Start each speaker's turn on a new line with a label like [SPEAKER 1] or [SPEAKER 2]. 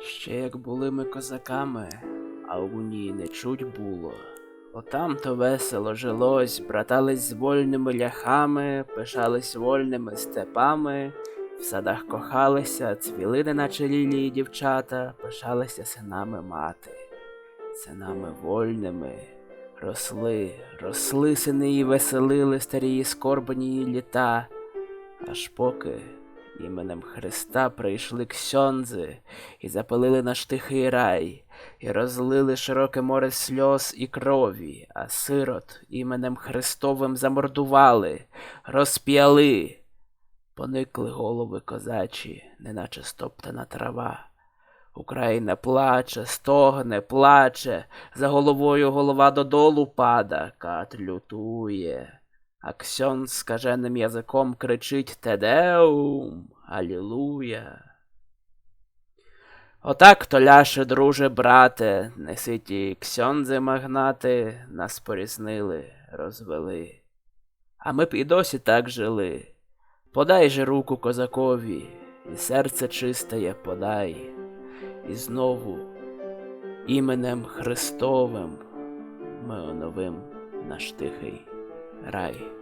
[SPEAKER 1] Ще як були ми козаками, а в унії не чуть було. Отам то весело жилось, братались з вольними ляхами, пишались вольними степами, в садах кохалися, цвіли неначе лілії дівчата, пишалися синами мати, синами вольними. Росли, росли сини і веселили старії скорбані літа, аж поки іменем Христа прийшли ксьонзи і запалили наш тихий рай, і розлили широке море сльоз і крові, а сирот іменем Христовим замордували, розп'яли. Поникли голови козачі, неначе стоптана трава. Україна плаче, стогне, плаче, за головою голова додолу пада, кат лютує. А Ксьон скаженим язиком кричить Тедеум, Алілуя. Отак то ляше, друже, брате, неситі ксьонзи магнати, нас порізнили, розвели. А ми б і досі так жили. Подай же руку козакові, і серце чистає подай. І знову іменем Христовим ми оновим наш тихий рай.